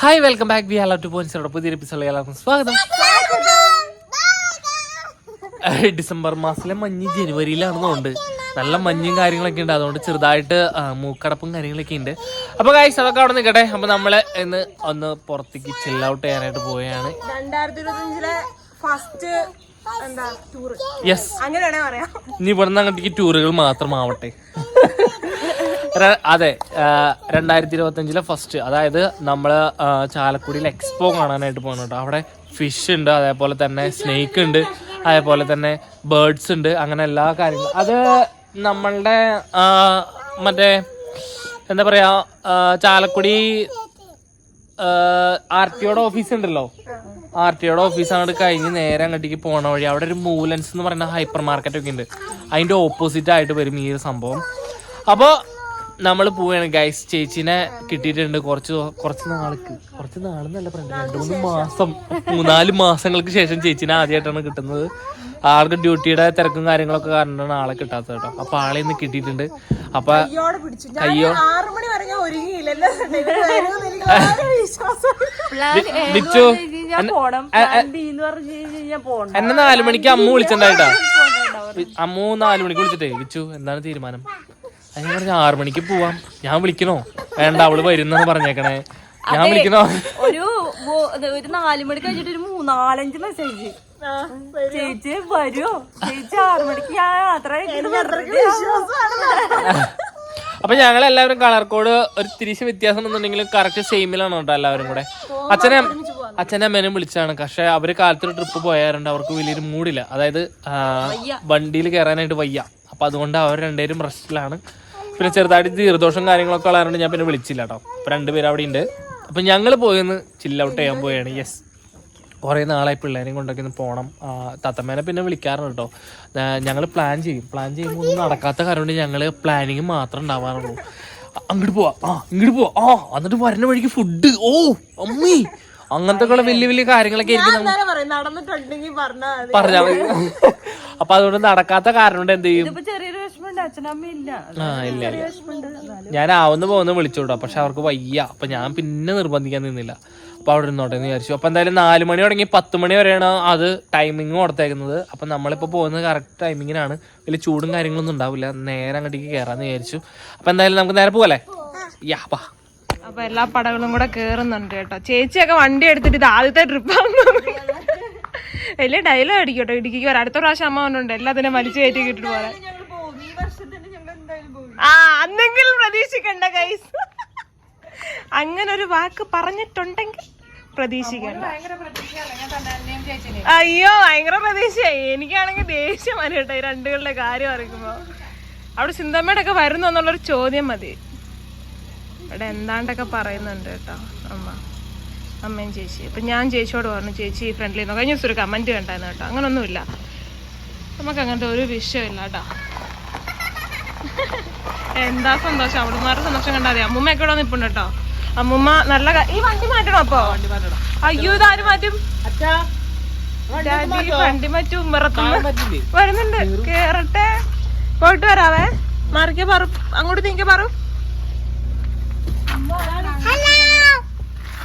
Hi welcome back we hello two point പുതിയ episode എല്ലാവർക്കും സ്വാഗതം. ഡിസംബർ മാസത്തിലെ മഞ്ഞ് ജനുവരിയിലാണെന്നുണ്ട് നല്ല മഞ്ഞും കാര്യങ്ങളൊക്കെ ഉണ്ട്. അതുകൊണ്ട് ചെറുതായിട്ട് മൂക്കടപ്പും കാര്യങ്ങളൊക്കെ ഉണ്ട്. അപ്പൊ കായ്സ് അതൊക്കെ അവിടെ നിൽക്കട്ടെ. അപ്പൊ നമ്മൾ ഇന്ന് ഒന്ന് പുറത്തേക്ക് ചിൽ ഔട്ട് ചെയ്യാനായിട്ട് പോവുകയാണ്. രണ്ടായിരത്തി ഇരുപത്തഞ്ചിലെ ഫസ്റ്റ് യെസ് പറയാം. ഇനി ഇവിടുന്ന് അങ്ങോട്ടേക്ക് ടൂറുകൾ മാത്രമാവട്ടെ. അതെ രണ്ടായിരത്തി ഇരുപത്തി അഞ്ചിലെ ഫസ്റ്റ് അതായത് നമ്മൾ ചാലക്കുടിയിൽ എക്സ്പോ കാണാനായിട്ട് പോകുന്നു കേട്ടോ. അവിടെ ഫിഷ് ഉണ്ട് അതേപോലെ തന്നെ സ്നേക്ക് ഉണ്ട് അതേപോലെ തന്നെ ബേർഡ്സ് ഉണ്ട് അങ്ങനെ എല്ലാ കാര്യങ്ങളും. അത് നമ്മളുടെ മറ്റേ എന്താ പറയാ ചാലക്കുടി ആർ ടി ഒയുടെ ഓഫീസ് ഉണ്ടല്ലോ. ആർ ടി ഒയുടെ ഓഫീസ് അങ്ങോട്ട് കഴിഞ്ഞ് നേരെ അങ്ങോട്ടേക്ക് പോണ വഴി അവിടെ ഒരു മൂലൻസ് എന്ന് പറയുന്ന ഹൈപ്പർ മാർക്കറ്റ് ഒക്കെ ഉണ്ട്. അതിന്റെ ഓപ്പോസിറ്റ് ആയിട്ട് വരും ഈ ഒരു സംഭവം. അപ്പോൾ നമ്മൾ പോവുകയാണ് ഗൈസ് ചേച്ചിനെ കിട്ടിയിട്ടുണ്ട് കുറച്ച് കുറച്ച് നാൾക്ക്. കുറച്ച് നാളെന്നല്ല ഫ്രണ്ട് രണ്ട് മൂന്ന് മാസം. മൂന്നാൽ മാസങ്ങൾക്ക് ശേഷം ചേച്ചിനെ ആദ്യമായിട്ടാണ് കിട്ടുന്നത്. ആൾക്ക് ഡ്യൂട്ടിയുടെ തിരക്കും കാര്യങ്ങളൊക്കെ കാരണമാണ് ആളെ കിട്ടാത്തത് കേട്ടോ. അപ്പൊ ആളെ ഇന്ന് കിട്ടിയിട്ടുണ്ട്. അപ്പൊ അയ്യോ ബിച്ചു എന്നെ നാലു മണിക്ക് അമ്മ വിളിച്ചിട്ടുണ്ടായിട്ടാ. അമ്മു നാലു മണിക്ക് വിളിച്ചിട്ടേ. വിച്ചു എന്താണ് തീരുമാനം? ഞാൻ പറഞ്ഞു ആറു മണിക്ക് പോവാം. ഞാൻ വിളിക്കണോ? വേണ്ട അവൾ വരുന്നെന്ന് പറഞ്ഞേക്കണേ. ഞാൻ വിളിക്കണോ? ഒരു ഒരു നാല് മണി കഴിഞ്ഞിട്ട് ഒരു മൂന്നാലഞ്ച് മെസ്സേജ് ആ, ചേച്ചി വരുമോ ചേച്ചി ആറു മണിക്ക് ഞാൻ യാത്ര അപ്പൊ ഞങ്ങൾ എല്ലാവരും കളർ കോഡ് ഒരു തിരിച്ച് വ്യത്യാസം എന്നുണ്ടെങ്കിൽ കറക്റ്റ് സെയിമിലാണ് കേട്ടോ എല്ലാവരും കൂടെ. അച്ഛനെ അച്ഛനെ അമ്മേനും വിളിച്ചാണ്. പക്ഷെ അവർ കാലത്തൊരു ട്രിപ്പ് പോയാറുണ്ട്. അവർക്ക് വലിയൊരു മൂടില്ല. അതായത് വണ്ടിയിൽ കയറാനായിട്ട് വയ്യ. അപ്പൊ അതുകൊണ്ട് അവർ രണ്ടുപേരും റെസ്റ്റിലാണ് പിന്നെ ചെറുതായിട്ട് ദീർദോഷം കാര്യങ്ങളൊക്കെ ഉള്ളതുകൊണ്ട് ഞാൻ പിന്നെ വിളിച്ചില്ല കേട്ടോ അപ്പൊ രണ്ടുപേരും അവിടെ ഉണ്ട് അപ്പൊ ഞങ്ങൾ പോയെന്ന് ചില്ല ഔട്ട് ചെയ്യാൻ പോവുകയാണ് യെസ് കുറേ നാളായി പിള്ളേരെയും കൊണ്ടൊക്കെ ഒന്ന് പോകണം തത്തമ്മേനെ പിന്നെ വിളിക്കാറുണ്ട് കേട്ടോ ഞങ്ങൾ പ്ലാൻ ചെയ്യും. പ്ലാൻ ചെയ്യുമ്പോൾ ഒന്നും നടക്കാത്ത കാരണം കൊണ്ട് ഞങ്ങൾ പ്ലാനിങ് മാത്രം ഉണ്ടാവാറുള്ളൂ. അങ്ങോട്ട് പോവാ. ആ ഇങ്ങോട്ട് പോവാ. ആ എന്നിട്ട് വരുന്ന വഴിക്ക് ഫുഡ് ഓ അമ്മീ. അങ്ങനത്തെ ഒക്കെ വലിയ വലിയ കാര്യങ്ങളൊക്കെ നടന്നിട്ടുണ്ടെങ്കിൽ പറഞ്ഞാൽ മതി. അപ്പൊ അതുകൊണ്ട് നടക്കാത്ത കാരണം കൊണ്ട് എന്ത് ചെയ്യും? ഞാൻ ആവുന്ന പോകുന്ന വിളിച്ചോട്ടോ പക്ഷെ അവർക്ക് വയ്യ. അപ്പൊ ഞാൻ പിന്നെ നിർബന്ധിക്കാൻ നിന്നില്ല. അപ്പൊ അവിടെ ഇരുന്നോട്ടെ എന്ന് വിചാരിച്ചു. അപ്പൊ എന്തായാലും നാല് മണി തുടങ്ങി പത്ത് മണി വരെയാണ് അത് ടൈമിങ് കൊടുത്തേക്കുന്നത് അപ്പൊ നമ്മളിപ്പോ പോകുന്നത് കറക്റ്റ് ടൈമിങ്ങിനാണ് വലിയ ചൂടും കാര്യങ്ങളൊന്നും ഉണ്ടാവില്ല. നേരെ അങ്ങോട്ടേക്ക് കയറാന്ന് വിചാരിച്ചു. അപ്പൊ എന്തായാലും നമുക്ക് നേരെ പോകല്ലേ യാ ബാ അപ്പൊ എല്ലാ പടകളും കൂടെ കേറുന്നുണ്ട് കേട്ടോ. ചേച്ചിയൊക്കെ വണ്ടി എടുത്തിട്ട് ഇത് ആദ്യത്തെ ട്രിപ്പാണ് വലിയ ഡയലോഗ് കേട്ടോ ഇടുക്കിക്ക് വരാം അടുത്ത പ്രാവശ്യം അമ്മ കൊണ്ടുണ്ട് എല്ലാത്തിനും വലിച്ചു കയറ്റി കിട്ടിട്ട് പോലെ ആ അന്നെങ്കിലും പ്രതീക്ഷിക്കണ്ട ഗൈസ് അങ്ങനെ ഒരു വാക്ക് പറഞ്ഞിട്ടുണ്ടെങ്കിൽ പ്രതീക്ഷിക്കണ്ട. അയ്യോ ഭയങ്കര പ്രതീക്ഷയായി. എനിക്കാണെങ്കിൽ ദേഷ്യം കേട്ടോ ഈ രണ്ടുകളുടെ കാര്യം അറിയിക്കുമ്പോ അവിടെ സിന്തമ്മയുടെ ഒക്കെ വരുന്നു എന്നുള്ളൊരു ചോദ്യം മതി. ഇവിടെ എന്താണ്ടൊക്കെ പറയുന്നുണ്ട് കേട്ടോ. അമ്മ അമ്മയും ചേച്ചി അപ്പം ഞാൻ ചേച്ചിയോട് പറഞ്ഞു ചേച്ചി ഫ്രണ്ട്ലി എന്നോ കഴിഞ്ഞ ദിവസം ഒരു കമന്റ് കണ്ടായിരുന്നു കേട്ടോ. അങ്ങനൊന്നുമില്ല. നമുക്ക് അങ്ങനത്തെ ഒരു വിഷയമില്ല കേട്ടോ. എന്താ സന്തോഷം? അവിടുമാരുടെ സന്തോഷം കണ്ടാൽ മതി. അമ്മൂമ്മയൊക്കെ ഇവിടെ നിൽപ്പുണ്ട് കേട്ടോ. അമ്മൂമ്മ നല്ല ഈ വണ്ടി മാറ്റണം അപ്പോ? അയ്യോ ഇതാര് മാറ്റും? വണ്ടി മാറ്റും? വരുന്നുണ്ട്. കേറട്ടെ. പോയിട്ട് വരാവേ. മാറിക്കെ പറ. അങ്ങോട്ട് നീക്കേ പറ.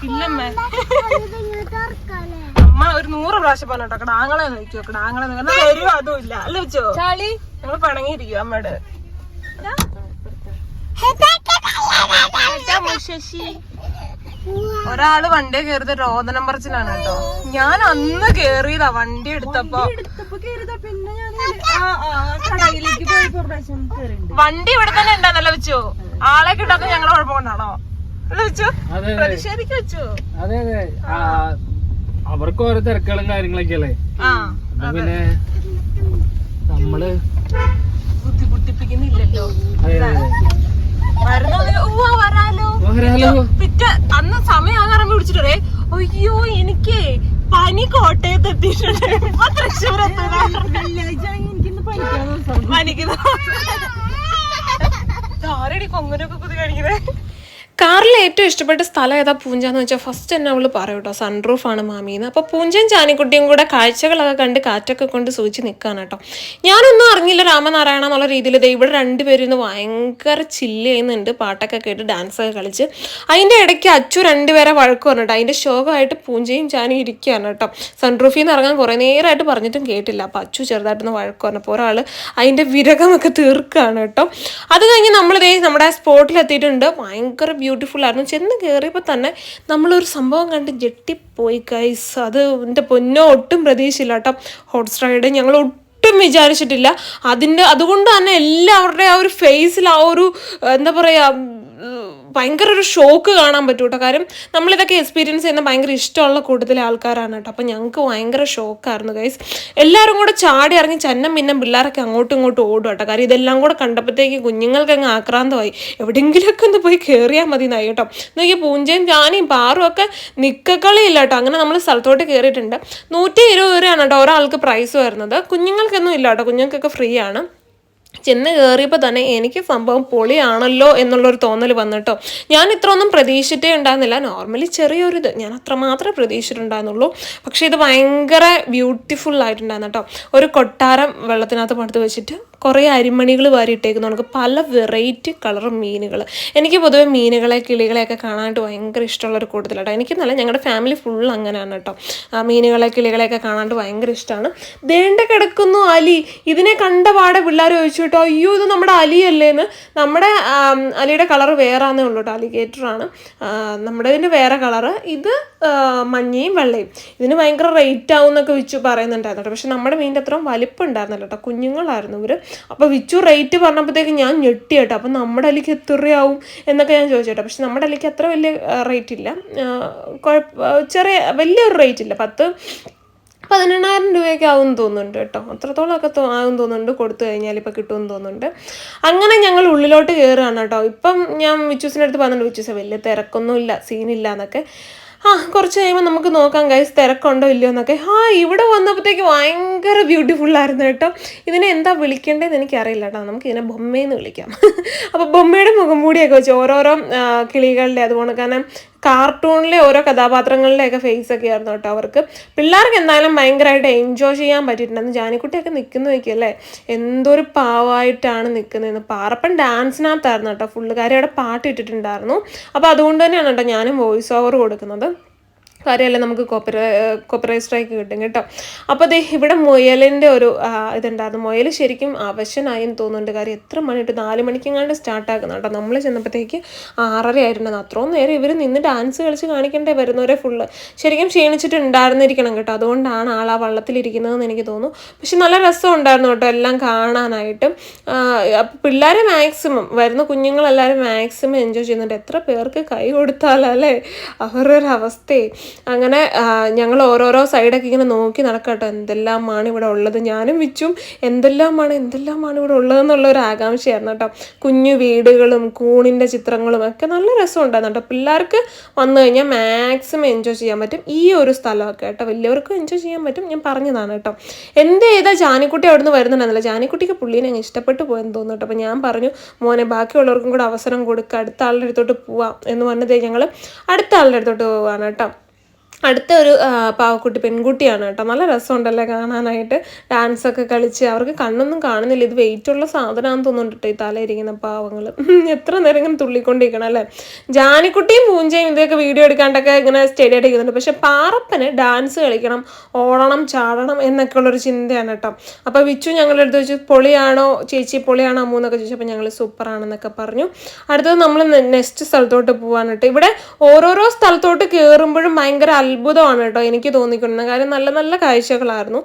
ഇല്ലമ്മേ. അമ്മ ഒരു നൂറ് പ്രാവശ്യം പറഞ്ഞോട്ടോ കടാങ്ങളെ നോക്കി കടാങ്ങളെ വരുമോ അതും ഇല്ല അല്ല വെച്ചോ ചാളി. ഞങ്ങൾ പണങ്ങിയിരിക്കും അമ്മയുടെ. ഒരാൾ വണ്ടി കയറിയത് രോദനം പറച്ചിലാണ് കേട്ടോ. ഞാൻ അന്ന് കേറിയതാ വണ്ടി എടുത്തപ്പോ. വണ്ടി ഇവിടെ തന്നെ ഉണ്ടാന്നല്ലോ വെച്ചോ ആളെ കിട്ടാത്ത ഞങ്ങളെ കുഴപ്പം കൊണ്ടാണോ? അല്ല വെച്ചോ അതെ അതെ. അതെ അവർക്ക് ഓരോ തിരക്കുകളും കാര്യങ്ങളൊക്കെ അല്ലേ ആ പിന്നെ നമ്മൾ ബുദ്ധിമുട്ടിപ്പിക്കുന്നില്ലല്ലോ. പിറ്റേ അന്ന് സമയാകാരം വിളിച്ചിട്ടേ അയ്യോ എനിക്ക് പനി കോട്ടയത്ത് എത്തിയിട്ടുണ്ട്. ഇപ്പൊ തൃശ്ശൂർ പനിക്കുന്ന ആരടി കൊങ്ങനൊക്കെ കുതി കഴിക്കുന്നത് കാറിൽ ഏറ്റവും ഇഷ്ടപ്പെട്ട സ്ഥലം ഏതാ പൂഞ്ച എന്ന് വെച്ചാൽ ഫസ്റ്റ് തന്നെ അവൾ പറയും കേട്ടോ ആണ് മാമിന്ന്. അപ്പോൾ പൂഞ്ചയും ചാനിക്കുട്ടിയും കൂടെ കാഴ്ചകളൊക്കെ കണ്ട് കാറ്റൊക്കെ കൊണ്ട് സൂചിച്ച് നിൽക്കാണ് കേട്ടോ. ഞാനൊന്നും അറിഞ്ഞില്ല രാമനാരായണ എന്നുള്ള രീതിയിൽ ദേ ഇവിടെ രണ്ടുപേരും ഇന്ന് ഭയങ്കര ചില്ല് ചെയ്യുന്നുണ്ട് പാട്ടൊക്കെ കേട്ട് ഡാൻസ് ഒക്കെ കളിച്ച്. അതിന്റെ ഇടയ്ക്ക് അച്ചു രണ്ടുപേരെ വഴക്ക് പറഞ്ഞിട്ടോ അതിന്റെ ശോകമായിട്ട് പൂഞ്ചയും ചാനും ഇരിക്കുകയാണ് കേട്ടോ. സൺറൂഫിൽ നിന്ന് ഇറങ്ങാൻ കുറേ നേരമായിട്ട് പറഞ്ഞിട്ടും കേട്ടില്ല. അപ്പോൾ അച്ചു ചെറുതായിട്ടൊന്ന് വഴക്ക് പറഞ്ഞപ്പോൾ ഒരാൾ അതിന്റെ വിരകമൊക്കെ തീർക്കുകയാണ് കേട്ടോ. അത് കഴിഞ്ഞ് നമ്മളിതേ നമ്മുടെ സ്പോട്ടിലെത്തിയിട്ടുണ്ട് ഭയങ്കര ഭയങ്കര ബ്യൂട്ടിഫുൾ ആയിരുന്നു. ചെന്ന് കയറിയപ്പോൾ തന്നെ നമ്മളൊരു സംഭവം കണ്ട് ജെട്ടിപ്പോയി ഗൈസ് അത് എന്റെ പൊന്നോ ഒട്ടും പ്രതീക്ഷയില്ല കേട്ടോ. ഹോട്ട് റൈഡ് ഞങ്ങൾ ഒട്ടും വിചാരിച്ചിട്ടില്ല. അതിന്റെ അതുകൊണ്ട് തന്നെ എല്ലാവരുടെ ആ ഒരു ഫേസിൽ ആ ഒരു എന്താ പറയുക ഭയങ്കര ഒരു ഷോക്ക് കാണാൻ പറ്റും കേട്ടോ കാര്യം നമ്മളിതൊക്കെ എക്സ്പീരിയൻസ് ചെയ്യുന്ന ഭയങ്കര ഇഷ്ടമുള്ള കൂട്ടത്തിലെ ആൾക്കാരാണ് കേട്ടോ അപ്പം ഞങ്ങൾക്ക് ഭയങ്കര ഷോക്കായിരുന്നു ഗൈസ് എല്ലാവരും കൂടെ ചാടി ഇറങ്ങി ചന്നം പിന്നെ പിള്ളേരൊക്കെ അങ്ങോട്ടും ഇങ്ങോട്ടും ഓടും കേട്ടോ കാര്യം ഇതെല്ലാം കൂടെ കണ്ടപ്പോഴത്തേക്ക് കുഞ്ഞുങ്ങൾക്ക് അങ്ങ് ആക്രാന്തമായി. എവിടെയെങ്കിലുമൊക്കെ ഒന്ന് പോയി കയറിയാൽ മതി എന്നായി കേട്ടോ നോക്കിയാൽ പൂഞ്ചയും ഞാനും പാറും ഒക്കെ നിക്കക്കളിയില്ല കേട്ടോ അങ്ങനെ നമ്മൾ സ്ഥലത്തോട്ട് കയറിയിട്ടുണ്ട് നൂറ്റി ഇരുപത് രൂപയാണ് കേട്ടോ ഒരാൾക്ക് പ്രൈസ് വരുന്നത്. കുഞ്ഞുങ്ങൾക്കൊന്നും ഇല്ല കേട്ടോ കുഞ്ഞുങ്ങൾക്കൊക്കെ ഫ്രീ ആണ്. ചെന്ന് കയറിയപ്പോൾ തന്നെ എനിക്ക് സംഭവം പൊളിയാണല്ലോ എന്നുള്ളൊരു തോന്നൽ വന്നിട്ടോ ഞാൻ ഇത്രയൊന്നും പ്രതീക്ഷിച്ചിട്ടേ ഉണ്ടായിരുന്നില്ല. നോർമലി ചെറിയൊരു ഇത്. ഞാൻ അത്രമാത്രം പ്രതീക്ഷിച്ചിട്ടുണ്ടായിരുന്നുള്ളൂ. പക്ഷേ ഇത് ഭയങ്കര ബ്യൂട്ടിഫുൾ ആയിട്ടുണ്ടായിരുന്നു കേട്ടോ. ഒരു കൊട്ടാരം വെള്ളത്തിനകത്ത് പടുത്ത് വെച്ചിട്ട് കുറേ അരിമണികൾ വാരിയിട്ടേക്കുന്നു. നമുക്ക് പല വെറൈറ്റി കളർ മീനുകൾ. എനിക്ക് പൊതുവേ മീനുകളെ കിളികളെയൊക്കെ കാണാനായിട്ട് ഭയങ്കര ഇഷ്ടമുള്ള ഒരു എനിക്ക് നല്ല ഞങ്ങളുടെ ഫാമിലി ഫുൾ അങ്ങനെയാണ് കേട്ടോ ആ മീനുകളെ കിളികളെയൊക്കെ കാണാനായിട്ട് ഭയങ്കര ഇഷ്ടമാണ് ദേണ്ട കിടക്കുന്നു അലി. ഇതിനെ കണ്ട പാടെ പിള്ളേർ ചോദിച്ചു കേട്ടോ അയ്യോ ഇത് നമ്മുടെ അലിയല്ലേ എന്ന് നമ്മുടെ അലിയുടെ കളർ വേറാന്നേ ഉള്ളൂ കേട്ടോ അലിഗേറ്ററാണ് നമ്മുടെ ഇതിന് വേറെ കളറ് ഇത് മഞ്ഞയും വെള്ളയും. ഇതിന് ഭയങ്കര റേറ്റ് ആവും എന്നൊക്കെ വെച്ച് പറയുന്നുണ്ടായിരുന്നു കേട്ടോ പക്ഷെ നമ്മുടെ മീനിന്റെ അത്രയും വലിപ്പം ഉണ്ടായിരുന്നല്ലോ കേട്ടോ കുഞ്ഞുങ്ങളായിരുന്നു ഇവർ അപ്പോൾ വിച്ചു റേറ്റ് പറഞ്ഞപ്പോഴത്തേക്ക് ഞാൻ ഞെട്ടി കേട്ടോ. അപ്പം നമ്മുടെ അലിക്ക് എത്ര രൂപയാവും എന്നൊക്കെ ഞാൻ ചോദിച്ചു പക്ഷെ നമ്മുടെ അലിക്ക് അത്ര വലിയ റേറ്റ് ഇല്ല. ചെറിയ വലിയൊരു റേറ്റ് ഇല്ല. പത്ത് പതിനെണ്ണായിരം രൂപയൊക്കെ ആവും തോന്നുന്നുണ്ട് കേട്ടോ. അത്രത്തോളമൊക്കെ ആവും തോന്നുന്നുണ്ട് കൊടുത്തു കഴിഞ്ഞാൽ ഇപ്പോൾ കിട്ടുമെന്ന് തോന്നുന്നുണ്ട്. അങ്ങനെ ഞങ്ങൾ ഉള്ളിലോട്ട് കയറുകയാണ് കേട്ടോ. ഇപ്പം ഞാൻ വിച്ചൂസിന്റെ അടുത്ത് പറഞ്ഞിട്ടുണ്ട് വിച്ചൂസ് വലിയ തിരക്കൊന്നുമില്ല സീനില്ല എന്നൊക്കെ. ആ കുറച്ച് കഴിയുമ്പോൾ നമുക്ക് നോക്കാം ഗൈസ് തിരക്കുണ്ടോ ഇല്ലയോ എന്നൊക്കെ. ആ ഇവിടെ വന്നപ്പോഴത്തേക്ക് ഭയങ്കര ബ്യൂട്ടിഫുൾ ആയിരുന്നു കേട്ടോ. ഇതിനെ എന്താ വിളിക്കേണ്ടതെന്ന് എനിക്കറിയില്ല കേട്ടോ. നമുക്ക് ഇതിനെ ബൊമ്മയെന്ന് വിളിക്കാം. അപ്പോൾ ബൊമ്മയുടെ മുഖം മൂടിയൊക്കെ വെച്ച് ഓരോരോ കിളികളുടെ അതുപോലെ കാരണം കാർട്ടൂണിലെ ഓരോ കഥാപാത്രങ്ങളിലെയൊക്കെ ഫേസ് ഒക്കെ ആയിരുന്നു കേട്ടോ അവർക്ക്. പിള്ളേർക്ക് എന്തായാലും ഭയങ്കരമായിട്ട് എൻജോയ് ചെയ്യാൻ പറ്റിയിട്ടുണ്ടെന്ന് ജാനിക്കുട്ടിയൊക്കെ നിൽക്കുന്ന വയ്ക്കല്ലേ എന്തൊരു പാവമായിട്ടാണ് നിൽക്കുന്നതെന്ന്. പാറപ്പൻ ഡാൻസിനകത്തായിരുന്നു കേട്ടോ. ഫുള്ളുകാരെ അവിടെ പാട്ട് ഇട്ടിട്ടുണ്ടായിരുന്നു. അപ്പോൾ അതുകൊണ്ട് തന്നെയാണ് കേട്ടോ ഞാനും വോയിസ് ഓവർ കൊടുക്കുന്നത്. കാര്യമല്ല നമുക്ക് കോപ്പറ കോപ്പറേറ്റ് കിട്ടും കേട്ടോ. അപ്പോൾ ദേ ഇവിടെ മുയലിന്റെ ഒരു ഇതുണ്ടായിരുന്നു. മുയൽ ശരിക്കും അവശനായി എന്ന് തോന്നുന്നുണ്ട്. കാര്യം എത്ര മണിട്ട് നാല് മണിക്കെങ്ങാണ്ട് സ്റ്റാർട്ട് ആക്കുന്ന കേട്ടോ. നമ്മൾ ചെന്നപ്പോഴത്തേക്ക് ആറര ആയിരുന്നു അത്രയും നേരം ഇവർ നിന്ന് ഡാൻസ് കളിച്ച് കാണിക്കേണ്ടേ വരുന്നവരെ ഫുള്ള് ശരിക്കും ക്ഷീണിച്ചിട്ടുണ്ടായിരുന്നിരിക്കണം കേട്ടോ. അതുകൊണ്ടാണ് ആൾ ആ വള്ളത്തിലിരിക്കുന്നതെന്ന് എനിക്ക് തോന്നുന്നു. പക്ഷെ നല്ല രസം ഉണ്ടായിരുന്നു കേട്ടോ എല്ലാം കാണാനായിട്ടും. പിള്ളേരെ മാക്സിമം വരുന്ന കുഞ്ഞുങ്ങളെല്ലാവരും മാക്സിമം എൻജോയ് ചെയ്യുന്നുണ്ട്. എത്ര പേർക്ക് കൈ കൊടുത്താലല്ലേ? അവരുടെ ഒരു അങ്ങനെ ഞങ്ങൾ ഓരോരോ സൈഡൊക്കെ ഇങ്ങനെ നോക്കി നടക്കട്ടോ. എന്തെല്ലാമാണ് ഇവിടെ ഉള്ളത്? ഞാനും വിച്ചും എന്തെല്ലാമാണ് എന്തെല്ലാമാണ് ഇവിടെ ഉള്ളതെന്നുള്ള ഒരു ആകാംക്ഷയായിരുന്നു കേട്ടോ കുഞ്ഞു വീടുകളും കൂണിന്റെ ചിത്രങ്ങളും ഒക്കെ നല്ല രസമുണ്ടായിരുന്നു കേട്ടോ പിള്ളേർക്ക് വന്നു കഴിഞ്ഞാൽ മാക്സിമം എൻജോയ് ചെയ്യാൻ പറ്റും. ഈ ഒരു സ്ഥലമൊക്കെ കേട്ടോ. വലിയവർക്കും എൻജോയ് ചെയ്യാൻ പറ്റും. ഞാൻ പറഞ്ഞതാണ് കേട്ടോ. എന്ത് ചെയ്താൽ ജാനിക്കുട്ടി അവിടെ നിന്ന് വരുന്നുണ്ടായിരുന്നില്ല. ജാനിക്കുട്ടിക്ക് പുള്ളീനെ അങ്ങ് ഇഷ്ടപ്പെട്ടു പോയെന്ന് തോന്നുന്നു കേട്ടോ അപ്പോൾ ഞാൻ പറഞ്ഞു മോനെ ബാക്കിയുള്ളവർക്കും കൂടെ അവസരം കൊടുക്കുക അടുത്ത ആളുടെ അടുത്തോട്ട് പോവാം. എന്ന് പറഞ്ഞതേ ഞങ്ങൾ അടുത്ത ആളുടെ അടുത്തോട്ട് പോവാണ് കേട്ടോ. അടുത്ത ഒരു പാവക്കുട്ടി പെൺകുട്ടിയാണ് കേട്ടോ. നല്ല രസമുണ്ടല്ലേ കാണാനായിട്ട്. ഡാൻസ് ഒക്കെ കളിച്ച് അവർക്ക് കണ്ണൊന്നും കാണുന്നില്ല. ഇത് വെയിറ്റ് ഉള്ള സാധനമാണെന്ന് തോന്നുന്നുണ്ട് ഈ തലയിരിക്കുന്ന പാവങ്ങൾ എത്ര നേരം ഇങ്ങനെ തുള്ളിക്കൊണ്ടിരിക്കണം അല്ലേ? ജാനിക്കുട്ടിയും പൂഞ്ചയും ഇതൊക്കെ വീഡിയോ എടുക്കാണ്ടൊക്കെ ഇങ്ങനെ സ്റ്റഡി ആയിട്ട് ഇരിക്കുന്നുണ്ട്. പക്ഷെ പാറപ്പന് ഡാൻസ് കളിക്കണം ഓടണം ചാടണം എന്നൊക്കെ ഉള്ളൊരു ചിന്തയാണ് കേട്ടോ. അപ്പോൾ വിച്ചു ഞങ്ങളുടെ അടുത്ത് വെച്ച് പൊളിയാണോ? ചേച്ചി പൊളിയാണോ അമ്മൂ? എന്നൊക്കെ ചോദിച്ചപ്പോൾ ഞങ്ങൾ സൂപ്പറാണെന്നൊക്കെ പറഞ്ഞു. അടുത്തത് നമ്മൾ നെക്സ്റ്റ് സ്ഥലത്തോട്ട് പോകാൻ ഇവിടെ ഓരോരോ സ്ഥലത്തോട്ട് കയറുമ്പോഴും ഭയങ്കര അത്ഭുതമാണ് കേട്ടോ എനിക്ക് തോന്നിക്കൊണ്ടിരുന്നത്. കാര്യം നല്ല നല്ല കാഴ്ചകളായിരുന്നു.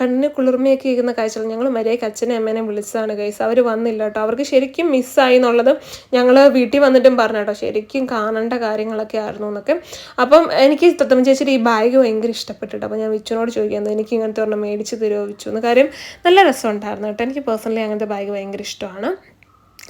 കണ്ണിന് കുളിർമയൊക്കെ ഇരിക്കുന്ന കാഴ്ചകൾ. ഞങ്ങൾ മര്യാദയ്ക്ക് അച്ഛനെ അമ്മേനെ വിളിച്ചതാണ് ഗൈസ് അവർ വന്നില്ല കേട്ടോ. അവർക്ക് ശരിക്കും മിസ്സായി എന്നുള്ളത് ഞങ്ങൾ വീട്ടിൽ വന്നിട്ടും പറഞ്ഞു കേട്ടോ. ശരിക്കും കാണേണ്ട കാര്യങ്ങളൊക്കെ ആയിരുന്നു എന്നൊക്കെ. അപ്പം എനിക്ക് തത്തമ്മ ചേച്ചിയുടെ ഈ ബാഗ് ഭയങ്കര ഇഷ്ടപ്പെട്ടിട്ട് അപ്പോൾ ഞാൻ വിച്ചുനോട് ചോദിക്കുന്നത് എനിക്ക് ഇങ്ങനത്തെ ഒരെണ്ണം മേടിച്ച് തരുമോ? വിച്ചു എന്ന്. കാര്യം നല്ല രസമുണ്ടായിരുന്നു കേട്ടോ. എനിക്ക് പേഴ്സണലി അങ്ങനത്തെ ബാഗ് ഭയങ്കര ഇഷ്ടമാണ്.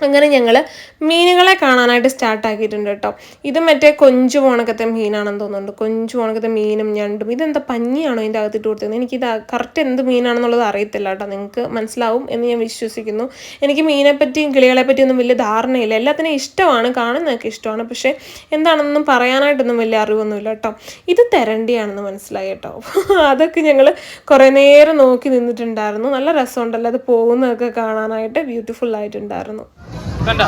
അങ്ങനെ ഞങ്ങൾ മീനുകളെ കാണാനായിട്ട് സ്റ്റാർട്ട് ആക്കിയിട്ടുണ്ട് കേട്ടോ. ഇത് മറ്റേ കൊഞ്ചു പോണക്കത്തെ മീനാണെന്ന് തോന്നുന്നുണ്ട്. കൊഞ്ചു പോണക്കത്തെ മീനും ഞണ്ടും. ഇതെന്താ പഞ്ഞിയാണോ ഇതിന്റെ അകത്തിട്ട് കൊടുത്തത്? എനിക്കിത് കറക്റ്റ് എന്ത് മീനാണെന്നുള്ളത് അറിയത്തില്ല കേട്ടോ. നിങ്ങൾക്ക് മനസ്സിലാവും എന്ന് ഞാൻ വിശ്വസിക്കുന്നു. എനിക്ക് മീനെപ്പറ്റിയും കിളികളെ പറ്റിയും ഒന്നും വലിയ ധാരണയില്ല. എല്ലാത്തിനും ഇഷ്ടമാണ്. കാണുന്നതൊക്കെ ഇഷ്ടമാണ്. പക്ഷേ എന്താണെന്നൊന്നും പറയാനായിട്ടൊന്നും വലിയ അറിവൊന്നുമില്ല കേട്ടോ. ഇത് തെരണ്ടിയാണെന്ന് മനസ്സിലായി കേട്ടോ. അതൊക്കെ ഞങ്ങൾ കുറേ നേരം നോക്കി നിന്നിട്ടുണ്ടായിരുന്നു. നല്ല രസമുണ്ടല്ലോ അത് പോകുന്നതൊക്കെ കാണാനായിട്ട്. ബ്യൂട്ടിഫുൾ ആയിട്ടുണ്ടായിരുന്നു. കണ്ട.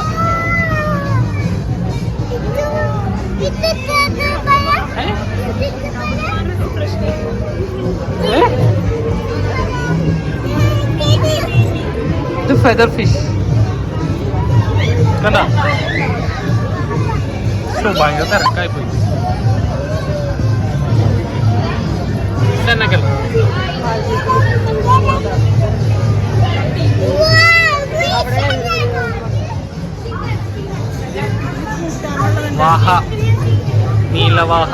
ഇത് ഫെദർ ഫിഷ് കണ്ട. ഭയങ്കര തിരക്കായി പോയി. ഇതെന്നൊക്കെ വാഹ. നീലവാഹ?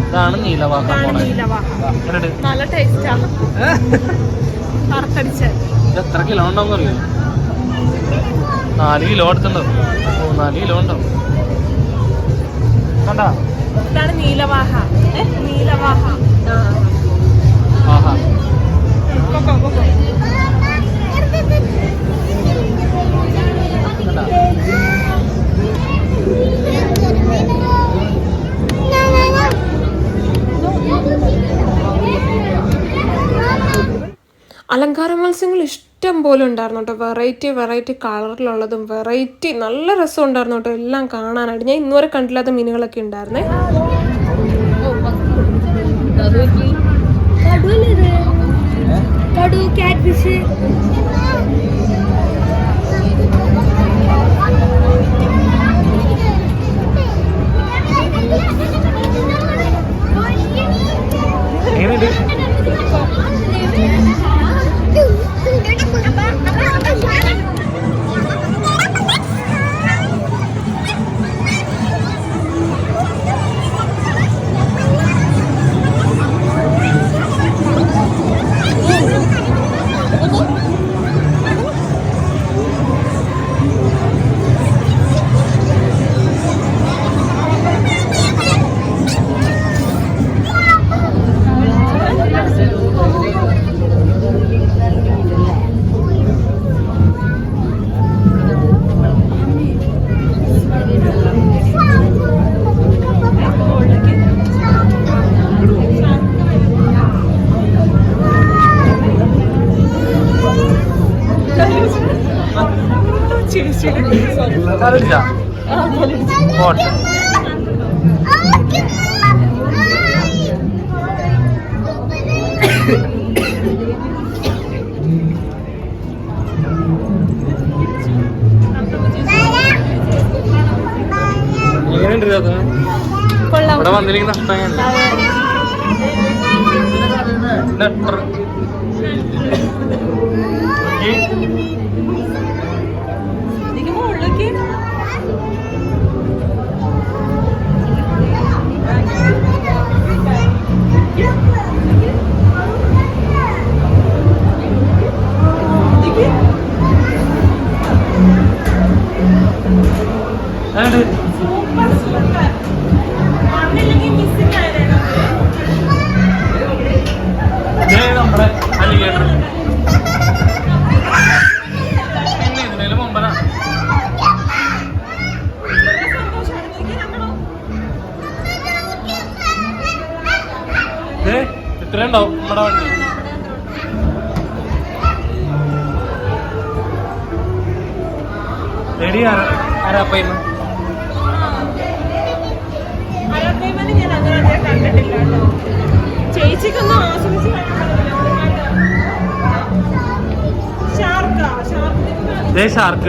ഇതാണ് നീലവാഹ? നല്ല ടേസ്റ്റാണ് ഇത് എത്ര കിലോ ഉണ്ടാവും അറിയോ നാല് കിലോ എടുത്തുണ്ടോ ഓ നാല് കിലോ ഉണ്ടോ കണ്ടോ? ഇതാണ് നീലവാഹ? നീലവാഹ. ആഹാ അലങ്കാര മത്സ്യങ്ങൾ ഇഷ്ടം പോലെ ഉണ്ടായിരുന്നു കേട്ടോ. വെറൈറ്റി വെറൈറ്റി കളറിലുള്ളതും വെറൈറ്റി നല്ല രസം ഉണ്ടായിരുന്നു കേട്ടോ. എല്ലാം കാണാനായിട്ട്. ഞാൻ ഇന്നുവരെ കണ്ടില്ലാത്ത മീനുകളൊക്കെ ഉണ്ടായിരുന്നേ. കടു കാറ്റ് ഫിഷ് apa? Apa?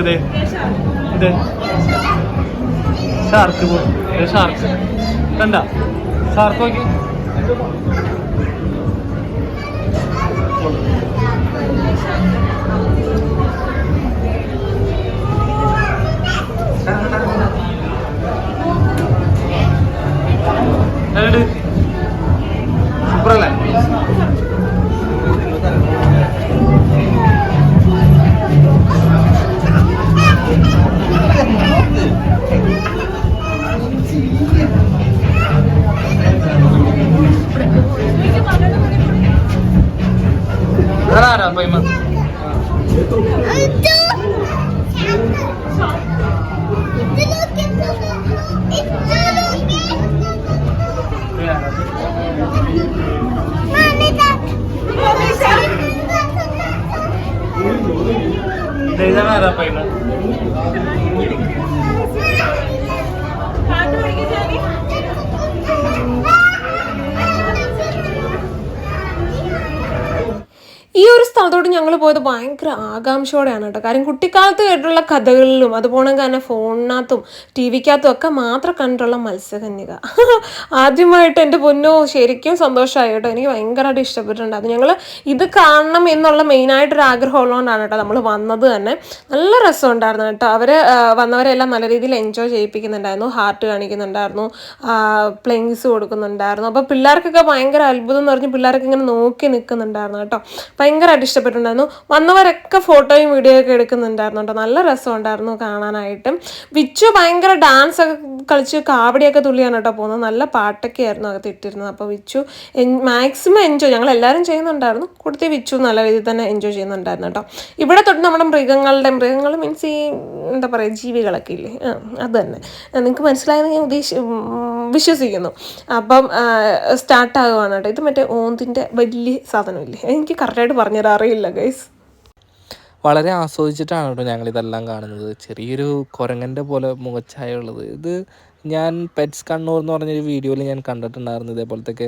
ദേ ഇത്. ഷാർക്ക് ഷാർക്ക് കണ്ട? ഷാർക്ക് നോക്കി. സൂപ്പറല്ലേ? Harara pa yung mga... Iya, Dahil na harap ay mo. ഈ ഒരു സ്ഥലത്തോട്ട് ഞങ്ങൾ പോയത് ഭയങ്കര ആകാംക്ഷയോടെയാണ് കേട്ടോ. കാര്യം കുട്ടിക്കാലത്ത് കേട്ടുള്ള കഥകളിലും അതുപോലെ തന്നെ ഫോണിനകത്തും ടി വിക്കകത്തും ഒക്കെ മാത്രം കണ്ടിട്ടുള്ള മത്സ്യകന്യക. ആദ്യമായിട്ട് എന്റെ പൊന്നോ ശരിക്കും സന്തോഷമായി കേട്ടോ. എനിക്ക് ഭയങ്കരമായിട്ട് ഇഷ്ടപ്പെട്ടിട്ടുണ്ട്. അത് ഞങ്ങൾ ഇത് കാണണം എന്നുള്ള മെയിനായിട്ടൊരു ആഗ്രഹം ഉള്ളതുകൊണ്ടാണ് കേട്ടോ നമ്മൾ വന്നത് തന്നെ. നല്ല രസമുണ്ടായിരുന്നു കേട്ടോ. അവർ വന്നവരെല്ലാം നല്ല രീതിയിൽ എൻജോയ് ചെയ്യിപ്പിക്കുന്നുണ്ടായിരുന്നു. ഹാർട്ട് കാണിക്കുന്നുണ്ടായിരുന്നു. പ്ലെയിങ്സ് കൊടുക്കുന്നുണ്ടായിരുന്നു. അപ്പോൾ പിള്ളേർക്കൊക്കെ ഭയങ്കര അത്ഭുതം എന്ന് പറഞ്ഞ് പിള്ളേരൊക്കെ ഇങ്ങനെ നോക്കി നിൽക്കുന്നുണ്ടായിരുന്നു കേട്ടോ. ഭയങ്കരമായിട്ട് ഇഷ്ടപ്പെട്ടിട്ടുണ്ടായിരുന്നു. വന്നവരൊക്കെ ഫോട്ടോയും വീഡിയോ ഒക്കെ എടുക്കുന്നുണ്ടായിരുന്നു കേട്ടോ. നല്ല രസമുണ്ടായിരുന്നു കാണാനായിട്ട്. വിച്ചു ഭയങ്കര ഡാൻസ് ഒക്കെ കളിച്ച് കാവടിയൊക്കെ തുള്ളിയാണ് കേട്ടോ പോകുന്നത്. നല്ല പാട്ടൊക്കെ ആയിരുന്നു അകത്ത് ഇട്ടിരുന്നത്. അപ്പോൾ വിച്ചു മാക്സിമം എൻജോയ് ഞങ്ങൾ എല്ലാവരും ചെയ്യുന്നുണ്ടായിരുന്നു. കൂടുതൽ വിച്ചു നല്ല രീതിയിൽ തന്നെ എൻജോയ് ചെയ്യുന്നുണ്ടായിരുന്നു കേട്ടോ. ഇവിടെ തൊട്ട് നമ്മുടെ മൃഗങ്ങളുടെ മൃഗങ്ങൾ മീൻസ് ഈ എന്താ പറയുക ജീവികളൊക്കെ ഇല്ലേ? അത് തന്നെ. നിങ്ങൾക്ക് മനസ്സിലായെന്ന് ഞാൻ ഉദ്ദേശി വിശ്വസിക്കുന്നു. അപ്പം സ്റ്റാർട്ട് ആകുവാണ് കേട്ടോ. ഇത് മറ്റേ ഓന്തിന്റെ വലിയ സാധനമില്ലേ? എനിക്ക് കറക്റ്റായിട്ട് പറഞ്ഞുതരാൻ അറിയില്ല ഗൈസ് വളരെ ആസ്വദിച്ചിട്ടാണ് കേട്ടോ ഞങ്ങൾ ഇതെല്ലാം കാണുന്നത്. ചെറിയൊരു കുരങ്ങന്റെ പോലെ മുഖച്ഛായ ഉള്ളത് ഇത് ഞാൻ പെറ്റ്സ് കണ്ണൂർ എന്ന് പറഞ്ഞൊരു വീഡിയോയിൽ ഞാൻ കണ്ടിട്ടുണ്ടായിരുന്നു. ഇതേപോലത്തെയൊക്കെ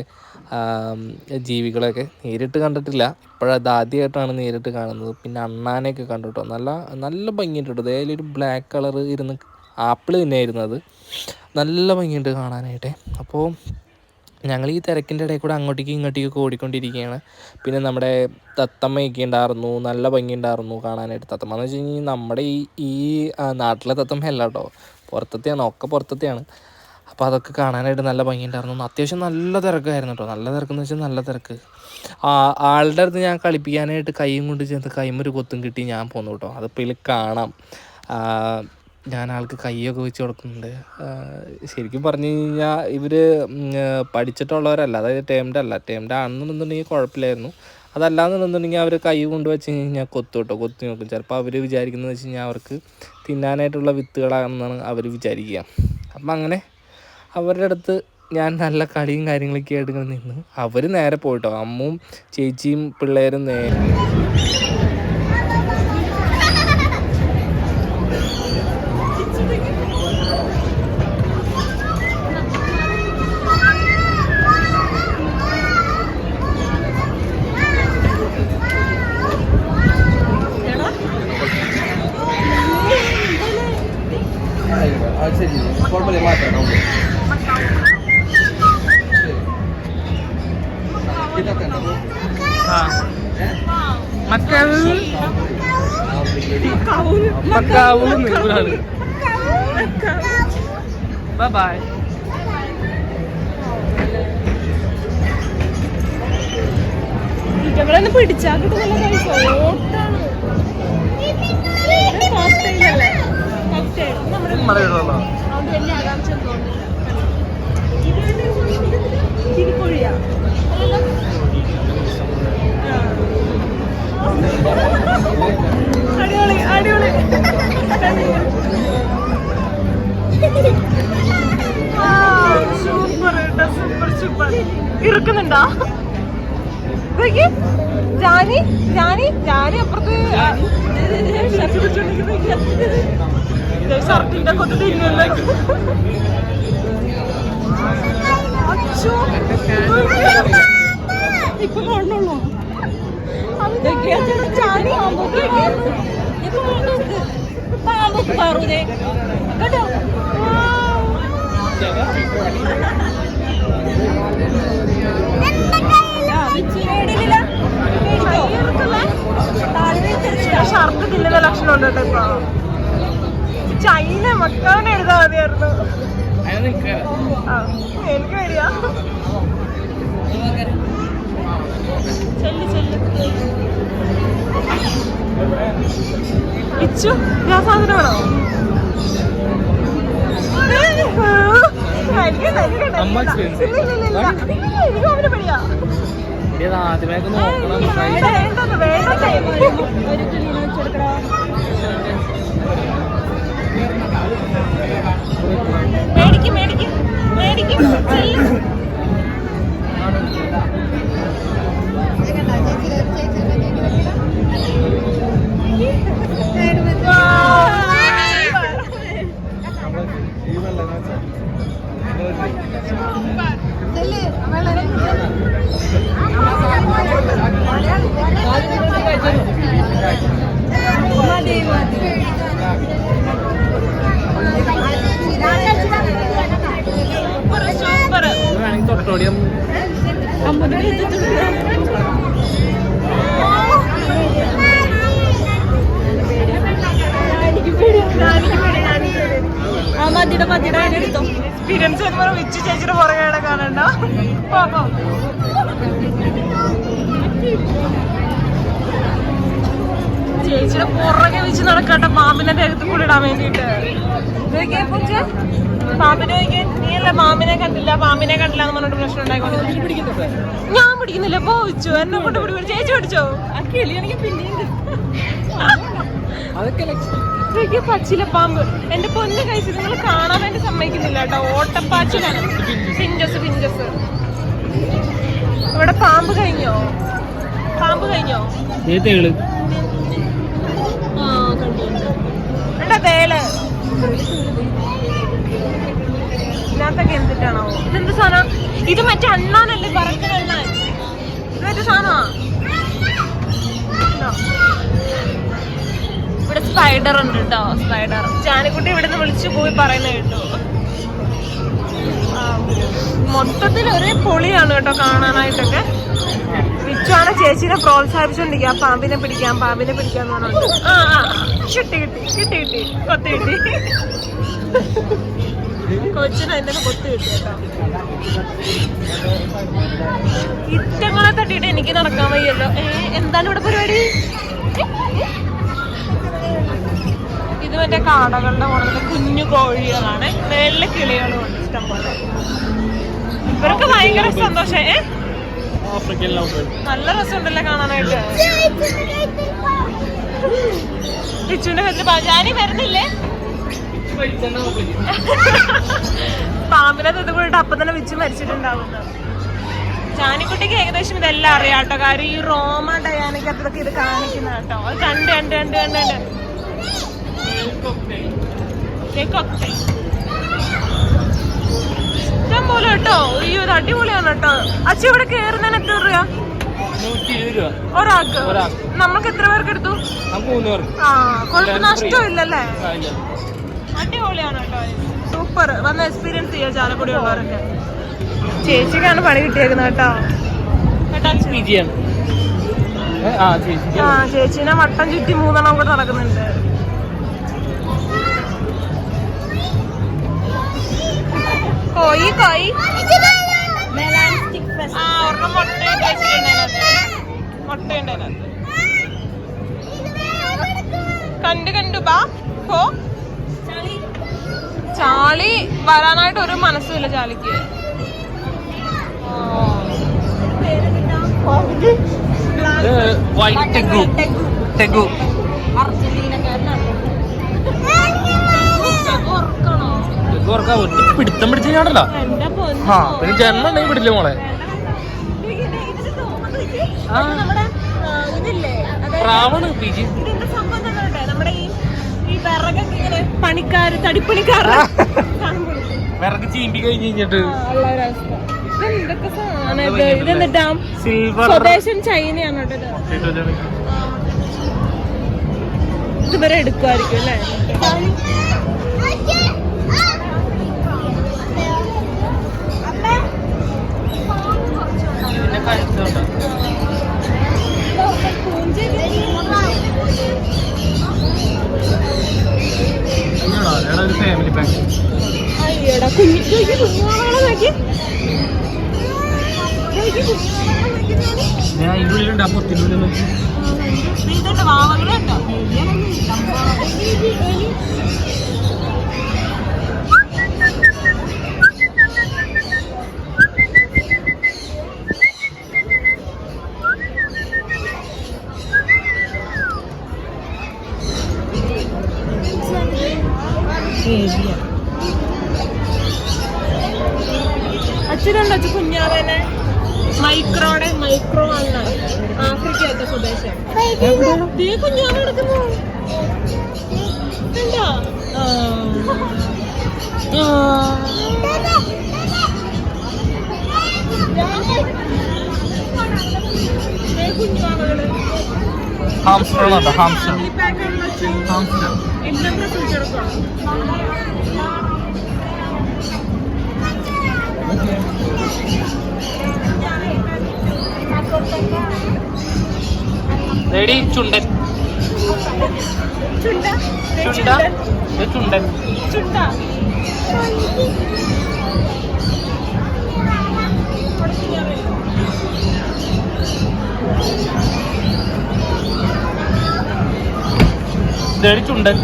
ജീവികളെയൊക്കെ നേരിട്ട് കണ്ടിട്ടില്ല. ഇപ്പോഴത് ആദ്യമായിട്ടാണ് നേരിട്ട് കാണുന്നത്. പിന്നെ അണ്ണാനെയൊക്കെ കണ്ടു കേട്ടോ നല്ല നല്ല ഭംഗിയുണ്ട് കേട്ടോ. ഒരു ബ്ലാക്ക് കളർ ഇരുന്ന് ആപ്പിൾ തന്നെയായിരുന്നു അത്. നല്ല ഭംഗിയുണ്ട് കാണാനായിട്ട്. അപ്പോൾ ഞങ്ങൾ ഈ തിരക്കിന്റെ ഇടയിൽ കൂടെ അങ്ങോട്ടേക്കും ഇങ്ങോട്ടേക്കും ഓടിക്കൊണ്ടിരിക്കുകയാണ്. പിന്നെ നമ്മുടെ തത്തമ്മയൊക്കെ ഉണ്ടായിരുന്നു നല്ല ഭംഗി ഉണ്ടായിരുന്നു കാണാനായിട്ട്. തത്തമ്മ എന്ന് വെച്ച് കഴിഞ്ഞാൽ നമ്മുടെ ഈ ഈ നാട്ടിലെ തത്തമ്മ അല്ല കേട്ടോ. പുറത്തത്തെയാണ് ഒക്കെ പുറത്തത്തെയാണ്. അപ്പോൾ അതൊക്കെ കാണാനായിട്ട് നല്ല ഭംഗി ഉണ്ടായിരുന്നു. അത്യാവശ്യം നല്ല തിരക്കായിരുന്നു കേട്ടോ. നല്ല തിരക്കെന്ന് വെച്ചാൽ നല്ല തിരക്ക്. ആ ആളുടെ അടുത്ത് ഞാൻ കളിപ്പിക്കാനായിട്ട് കൈയും കൊണ്ട് ചെന്ന് കൈമൊരു കൊത്തും കിട്ടി ഞാൻ പോന്നു കേട്ടോ. അതിപ്പോൾ ഇതിൽ കാണാം. ഞാൻ ആൾക്ക് കൈയൊക്കെ വെച്ച് കൊടുക്കുന്നുണ്ട്. ശരിക്കും പറഞ്ഞു കഴിഞ്ഞാൽ ഇവർ പഠിച്ചിട്ടുള്ളവരല്ല. അതായത് ടേംഡ് അല്ല. ടേംഡ് ആണെന്നുണ്ടെന്നുണ്ടെങ്കിൽ കുഴപ്പമില്ലായിരുന്നു. അതല്ലാന്നുണ്ടെന്നുണ്ടെങ്കിൽ അവർ കൈ കൊണ്ട് വെച്ച് കഴിഞ്ഞാൽ കൊത്തു കേട്ടോ. കൊത്തി നോക്കും. ചിലപ്പോൾ അവർ വിചാരിക്കുന്നത് വെച്ച് കഴിഞ്ഞാൽ അവർക്ക് തിന്നാനായിട്ടുള്ള വിത്തുകളാണെന്നാണ് അവർ വിചാരിക്കുക. അപ്പം അങ്ങനെ അവരുടെ അടുത്ത് ഞാൻ നല്ല കളിയും കാര്യങ്ങളൊക്കെ ആയിട്ട് ഇങ്ങനെ നിന്ന് അവർ നേരെ പോയിട്ടോ. അമ്മും ചേച്ചിയും പിള്ളേരും നേരെ മക്കൾ മക്കാവും നിങ്ങളാണ് ബൈ ഞങ്ങളൊന്ന് പിടിച്ചാ കിട്ടുന്നില്ല ഗൈസ് ഓട്ടാണ് നമ്മുടെ അതുകൊണ്ട് വലിയ ആകാംക്ഷ തോന്നുന്നില്ല തിരിക്കൊഴിയാ അടിപൊളി അടിപൊളി സൂപ്പർ കേട്ടോ സൂപ്പർ സൂപ്പർ ഇറക്കുന്നുണ്ടോ ജാനി ജാനി ജാനി അപ്പുറത്ത് ഷർട്ടിന്റെ കൊത്തിട്ട് ഇല്ലല്ലോ അച്ചോ. ഇപ്പൊ കാണുള്ളൂ ജാനി പാമ്പൊക്കെ പാറൂലേ കേട്ടോ ഷർട്ട് തിന്നുന്ന ലക്ഷണം ഉണ്ട് കേട്ടോ ഇപ്പൊ. ചൈന മക്കാവിനെ എഴുതാ മതിയായിരുന്നു എനിക്ക് വരിക. ചെല്ല് ചെല്ല്. ഇച്ചു ഞാൻ സാധനം വേണോ? അമ്മ experience. എനിക്ക് അവനെ പേടിയാ ആദ്യമായിട്ട് വേണ്ട വേണ്ടെന്ന് വേണ്ടേ ഒരു ക്ലീൻ വെച്ചെടുക്കടാ മേടിക്കും മേടിക്കും മേടിക്കും Thank you. എക്സ്പീരിയൻസ് വിച്ചു ചേച്ചിയുടെ പുറകെ കാണണ്ട. ചേച്ചിയുടെ പുറകെ വെച്ച് നടക്കട്ടെ മാമിനെ ദേഹത്ത് കൂടി ഇടാൻ വേണ്ടിട്ട് പാമ്പിനെ കണ്ടില്ല? പാമ്പിനെ കണ്ടില്ല എന്ന് പറഞ്ഞിട്ട് പ്രശ്നം ഉണ്ടായിക്കൊണ്ട്. ഞാൻ പിടിക്കുന്നില്ല. പോയിച്ചു എന്നെ കൊണ്ട് പിടി ചേച്ചി പിടിച്ചോ? അതൊക്കെ പച്ചില പാമ്പ്. എന്റെ പൊന്ന് കഴിച്ച് നിങ്ങൾ കാണാൻ വേണ്ടി സമ്മതിക്കുന്നില്ല കേട്ടോ. ഓട്ടപ്പാച്ചിലാണ്. പിഞ്ചസ് പിഞ്ചസ് ഇവിടെ പാമ്പ് കഴിഞ്ഞോ? പാമ്പ് കഴിഞ്ഞോ? ആ കണ്ടു കണ്ടോ. തേൾ ഇതിനകത്തൊക്കെ എന്തിട്ടാണോ ഇതെന്ത് സാധനം? ഇത് മറ്റേ അണ്ണാനല്ലേ പറക്കണ അണ്ണാൻ ഇത് മറ്റേ സാധനമാ ഇവിടെ സ്പൈഡർ ഉണ്ട് കേട്ടോ സ്പൈഡർ ചാനക്കുട്ടി ഇവിടുന്ന് വിളിച്ചു പോയി പറയുന്ന കേട്ടോ. മൊത്തത്തിൽ ഒരേ പൊളിയാണ് കേട്ടോ കാണാനായിട്ടൊക്കെ. വിച്ചുവാണ് ചേച്ചിനെ പ്രോത്സാഹിപ്പിച്ചോണ്ടിരിക്കുക ആ പാമ്പിനെ പിടിക്കാം പാമ്പിനെ പിടിക്കാൻ പറഞ്ഞോണ്ട്. ആ. കിട്ടി കിട്ടി കിട്ടി കിട്ടി. കൊത്തി കിട്ടി. കൊച്ചിന് എന്തെങ്കിലും കൊത്ത് കിട്ടിയോ ഇറ്റങ്ങളെ തട്ടിയിട്ട് എനിക്ക് നടക്കാൻ വയ്യല്ലോ. ഏ എന്താണ് ഇവിടെ പരിപാടി? ഇത് മറ്റേ കാടകളുടെ മുകളിൽ കുഞ്ഞു കോഴികളാണ്. വെള്ള കിളികളും ഉണ്ട് ഇഷ്ടം പോലെ ഇവരൊക്കെ ഭയങ്കര സന്തോഷം ഏ? നല്ല രസമുണ്ടല്ലേ കാണാനായിട്ട്. ലിച്ചുവിന്റെ കയ്യിൽ ബജാനി വരുന്നില്ലേ? പാമ്പിനെ കൂടിയിട്ട് അപ്പൊ തന്നെ വെച്ച് മരിച്ചിട്ടുണ്ടാവുന്നു. ചാനിക്കുട്ടിക്ക് ഏകദേശം ഇതെല്ലാം അറിയാം കേട്ടോ. കാര്യം ഈ റോമ ഡയാനിക്കത്തൊക്കെ ഇത് കാണിക്കുന്ന കേട്ടോ. അത് കണ്ട് കണ്ട് കണ്ട് കണ്ട് കണ്ട്. ഇഷ്ടം പോലെ കേട്ടോ. അയ്യോ ഇത് അടിപൊളിയാണ് കേട്ടോ. അച്ഛൻ ഇവിടെ കേറുന്നതിന് എത്ര രൂപ. ഒരാൾക്ക്. നമ്മൾക്ക് എത്ര പേർക്ക് എടുത്തു? ആ കുഴപ്പം നഷ്ടമില്ലല്ലേ. അടിപൊളിയാണ് കേട്ടോ സൂപ്പർ. വന്ന് എക്സ്പീരിയൻസ് ചെയ്യാം ചാലക്കുടി ഉള്ളവരൊക്കെ. ചേച്ചിക്കാണ് പണി കിട്ടിയേക്കുന്നത് കേട്ടോ. ആ ചേച്ചി. ആ ചേച്ചീനെ വട്ടം ചുറ്റി മൂന്നെണ്ണം കൂടെ നടക്കുന്നുണ്ട്. കോയി കോയി. ആ ഒരെണ്ണം മുട്ടയുണ്ട് അതിനകത്ത് കണ്ടു കണ്ടു ബാ. പോ. ചാളി വരാനായിട്ട് ഒരു മനസ്സുമില്ല ചാളിക്ക്. പിടുത്തം പിടിച്ചാണല്ലോ ആ പിന്നെ. ജനലുണ്ടെങ്കിൽ വിടില്ല മോളെ? പ്രാവണ് പിജി നമ്മുടെ ഈ വിറകൊക്കെ ഇങ്ങനെ പണിക്കാര് തടിപ്പണിക്കാരുടെ കാണുമ്പോൾ വിറക് ചീമ്പി കഴിഞ്ഞ് കഴിഞ്ഞിട്ട്. ഉള്ള ഒരവസ്ഥ ഇതെന്തൊക്കെ സാധനം ഇത്? ഇതെന്നിട്ടാ സിൽവർ സ്വദേശം ചൈനയാണ് കേട്ടോ ഇത്. ഇതുവരെ എടുക്കുമായിരിക്കും അല്ലേ? പിന്നെ ഉള്ളിൽ നോക്കി. ഇതുണ്ട് വാവകളുണ്ടോ ഹാംസ്റ്റർ ഉണ്ട് ഹാംസ്റ്റർ ഹാംസ്റ്റർ റെഡി ചുണ്ടൻ. ചുണ്ട? ചുണ്ട? ചുണ്ടൻ. ഇതേടി ചുണ്ടൻ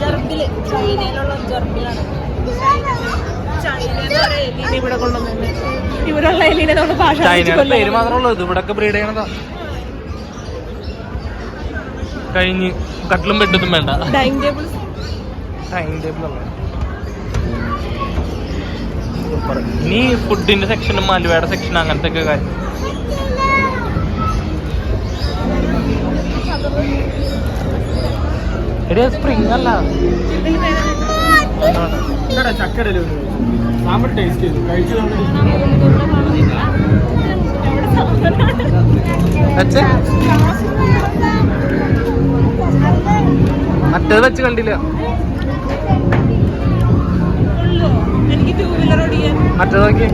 ജർബിൽ ചൈനയിലുള്ള ജർബിലാണ് ഇവിടെ കൊണ്ടുവന്നെ ഇവിടെയുള്ള എലീനെ നമ്മൾ ഭാഷ ചൈനയുടെ പേര് മാത്രമേ ഉള്ളൂ. ഇത് ഇവിടൊക്കെ ബ്രീഡ് ചെയ്യണതാ. കഴിഞ്ഞ് കട്ടിലും ബെഡൊന്നും വേണ്ട. ഡൈനിങ് ടേബിൾ ഇനി ഫുഡിന്റെ സെക്ഷനും മലുവയുടെ സെക്ഷൻ അങ്ങനത്തെ ഒക്കെ കാര്യം. എടി സ്പ്രിങ് അല്ല. ചക്കര സാമ്പാർ ടേസ്റ്റ് ചെയ്തു? കഴിച്ചു മറ്റേത് വെച്ച് കണ്ടില്ല. മറ്റേത് നോക്കി.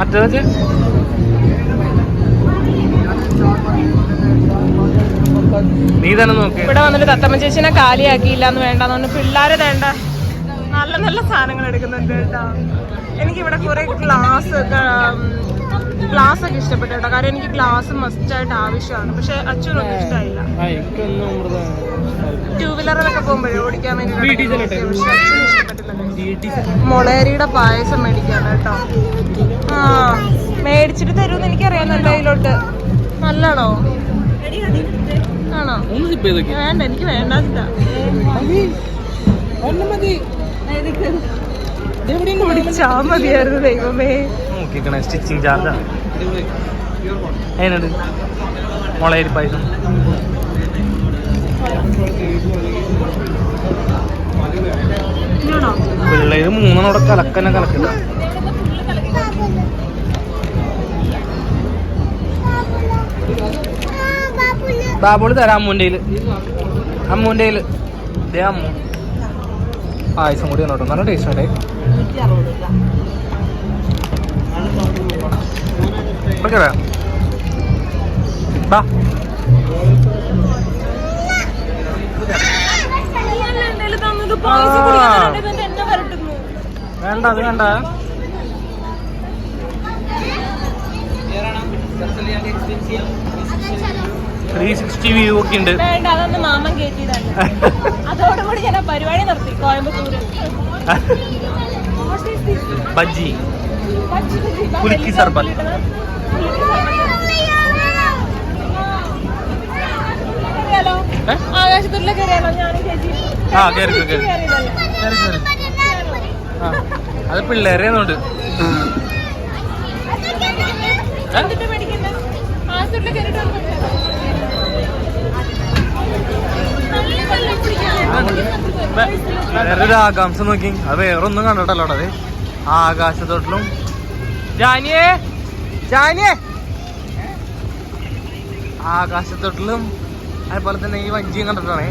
മറ്റേത് വെച്ച്? നീ തന്നെ നോക്ക്. ഇവിടെ വന്നിട്ട് തത്തമ്മ ചേച്ചിനെ കാലിയാക്കിയില്ല എന്ന് വേണ്ടെന്ന് പിള്ളേരെ വേണ്ട. നല്ല നല്ല സാധനങ്ങൾ എടുക്കുന്നുണ്ട് കേട്ടോ. എനിക്ക് ഇവിടെ കുറെ ഗ്ലാസ് ഗ്ലാസ് ഒക്കെ ഇഷ്ടപ്പെട്ടു കേട്ടോ. കാരണം എനിക്ക് ഗ്ലാസ് മസ്റ്റ് ആയിട്ട് ആവശ്യമാണ്. പക്ഷെ അച്ഛനൊന്നും ഇഷ്ടമായില്ല ടൂ വീലറിലൊക്കെ പോകുമ്പോഴേ ഓടിക്കാൻ വേണ്ടി പക്ഷെ അച്ഛനും ഇഷ്ടപ്പെട്ടില്ല മുളേരിയുടെ പായസം മേടിക്കാണ് കേട്ടോ. ആ മേടിച്ചിട്ട് തരുമെന്ന് എനിക്കറിയാം. അതിലോട്ട് നല്ലാണോ ആണോ ഒന്ന് സിപ്പ് വേണ്ട എനിക്ക് വേണ്ടാ കുടിച്ചാ മതിയായിരുന്നു ദൈവമേ. നോക്കിക്കണേ സ്റ്റിച്ചിങ് ചാർജാ അതിനുണ്ട്. മുളയരി പായസം പിള്ളേര് മൂന്നെണ്ണോടെ കലക്കന്നെ കലക്കില്ല ബാബോൾ തരാം അമ്മൂന്റെ അമ്മൂന്റെ പായസം കൂടി തന്നോട്ടോ. നല്ല ടേസ്റ്റ് ഉണ്ടേ. വേണ്ട അത് വേണ്ട. ത്രീ സിക്സ്റ്റി വ്യൂ ഒക്കെ ഉണ്ട്. വേണ്ട അതൊന്ന് മാമൻ കേട്ടിയതല്ല അതോടുകൂടി ഞാൻ പരിപാടി നിർത്തി കോയമ്പത്തൂര്. ബജ്ജി. കുലുക്കി സർബത്ത്. കയറിയാലോ ആ. ആ, അത് പിള്ളേരെ? കയറിയിട്ട് വേറൊരു ആകാംക്ഷ നോക്കി. അത് വേറൊന്നും കണ്ടിട്ടല്ലോ അത്. ആകാശത്തോട്ടിലും. ജാനിയേ! ജാനിയേ! ആകാശത്തോട്ടിലും അതുപോലെ തന്നെ ഈ വഞ്ചിയും കണ്ടിട്ടാണേ.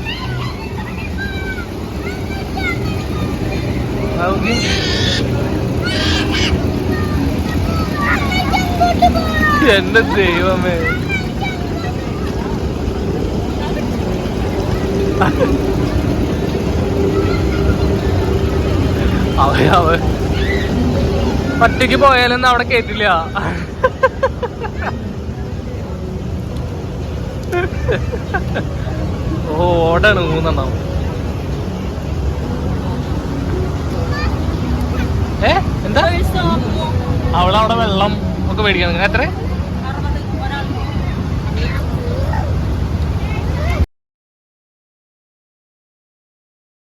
എന്റെ ദൈവമേ. അവ ഒറ്റയ്ക്ക് പോയാലൊന്നും അവിടെ കേട്ടില്ല ഓ ഓടാണ് മൂന്നെണ്ണം. ഏ? എന്താ? അവളവിടെ വെള്ളം ഒക്കെ മേടിക്കണം എത്ര?